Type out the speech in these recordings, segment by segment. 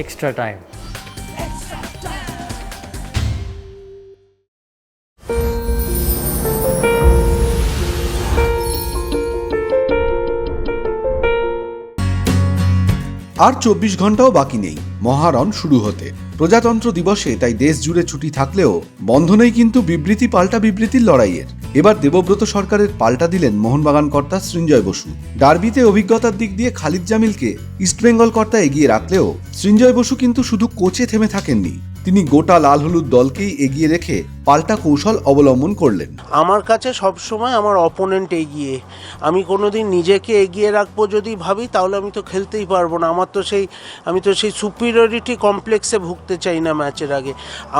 extra time. আর চব্বিশ ঘন্টাও বাকি নেই। মহারণ শুরু হতে। প্রজাতন্ত্র দিবসে তাই দেশ জুড়ে ছুটি থাকলেও বন্ধ নেই কিন্তু বিবৃতি পাল্টা বিবৃতির লড়াইয়ের। এবার দেবব্রত সরকারের পাল্টা দিলেন মোহনবাগান কর্তা সৃঞ্জয় বসু। ডার্বিতে অভিজ্ঞতার দিক দিয়ে খালিদ জামিলকে ইস্টবেঙ্গল কর্তা এগিয়ে রাখলেও সৃঞ্জয় বসু কিন্তু শুধু কোচে থেমে থাকেননি। তিনি গোটা লাল হলুদ দলকেই এগিয়ে রেখে পাল্টা কৌশল অবলম্বন করলেন। আমার কাছে সবসময় আমার অপোনেন্ট এগিয়ে। আমি কোনোদিন নিজেকে এগিয়ে রাখব যদি ভাবি, তাহলে আমি তো খেলতেই পারব না। আমার তো সেই, আমি তো সেই সুপিরিয়রিটি কমপ্লেক্সে ভুগতে চাই না ম্যাচের আগে।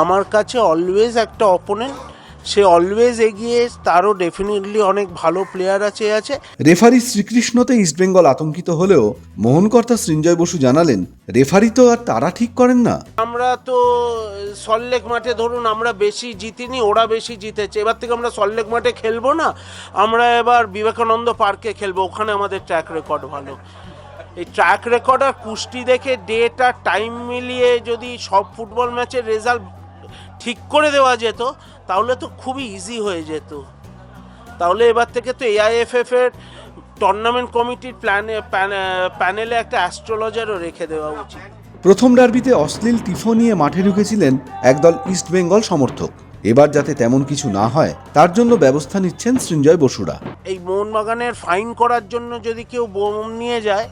আমার কাছে অলওয়েজ একটা অপোনেন্ট সে অলওয়েজ এগিয়ে তারও ডেফিনেটলি অনেক ভালো প্লেয়ার আছে আছে। রেফারি শ্রীকৃষ্ণতে ইস্টবেঙ্গল আতঙ্কিত হলেও মোহনকর্তা সৃঞ্জয় বসু জানালেন রেফারি তো আর তারা ঠিক করেন না। আমরা তো সল্লেক মাঠে ধরুন আমরা বেশি জিতিনি ওরা বেশি জিতেছে। এবার থেকে আমরা সল্লেক মাঠে খেলব না আমরা এবার বিবেকানন্দ পার্কে খেলব। ওখানে আমাদের ট্র্যাক রেকর্ড ভালো। এই ট্র্যাক রেকর্ড আর কুস্তি দেখে ডেট আর টাইম মিলিয়ে যদি সব ফুটবল ম্যাচের রেজাল্ট ঠিক করে দেওয়া যেত তাহলে তো খুবই ইজি হয়ে যেত। তাহলে এবার থেকে তো এআইএফএফ এর টুর্নামেন্ট কমিটির প্ল্যানে প্যানেলে একটা অ্যাস্ট্রোলজারও রেখে দেওয়া উচিত। প্রথম ডার্বিতে অশ্লীল টিফো নিয়ে মাঠে ঢুকেছিলেন একদল ইস্টবেঙ্গল সমর্থক। এবার যাতে তেমন কিছু না হয় তার জন্য ব্যবস্থা নিচ্ছেন সৃঞ্জয় বসুরা। এই মোহনবাগানের ফাইন করার জন্য যদি কেউ বোম নিয়ে যায়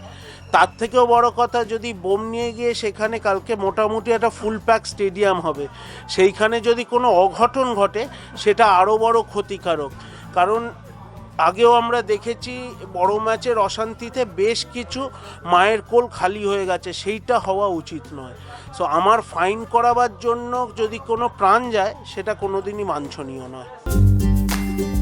তার থেকেও বড় কথা, যদি বোম নিয়ে গিয়ে সেখানে কালকে মোটামুটি একটা ফুল প্যাক স্টেডিয়াম হবে, সেইখানে যদি কোনো অঘটন ঘটে, সেটা আরও বড় ক্ষতিকারক। কারণ আগেও আমরা দেখেছি, বড় ম্যাচের অশান্তিতে বেশ কিছু মায়ের কোল খালি হয়ে গেছে, সেইটা হওয়া উচিত নয়। সো আমার ফাইন করাবার জন্য যদি কোনো প্রাণ যায়, সেটা কোনোদিনই বাঞ্ছনীয় নয়।